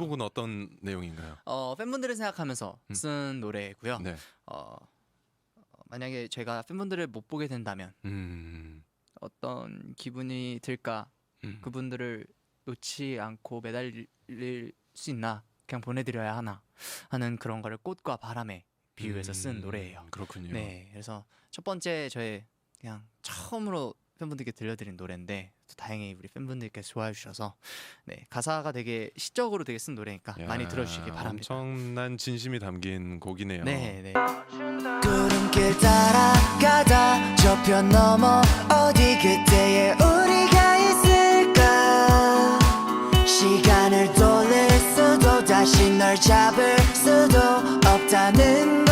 곡은 어떤 내용인가요? 어, 팬분들을 생각하면서 음. 쓴 노래고요. 네. 어, 어, 만약에 제가 팬분들을 못 보게 된다면 음. 어떤 기분이 들까? 음. 그분들을 놓지 않고 매달릴 수 있나? 그냥 보내드려야 하나? 하는 그런 거를 꽃과 바람에 비유해서 쓴 음, 노래예요. 그렇군요. 네, 그래서 첫 번째 저의 그냥 처음으로 팬분들께 들려드린 노래인데 또 다행히 우리 팬분들께 좋아해 주셔서 네 가사가 되게 시적으로 되게 쓴 노래니까 야, 많이 들어주시기 바랍니다. 엄청난 진심이 담긴 곡이네요. 네, 네. 구름길 따라가다 저편 넘어 어디 그때의 우리가 있을까 시간을 돌릴 수도 다시 널 잡을 수도 없다는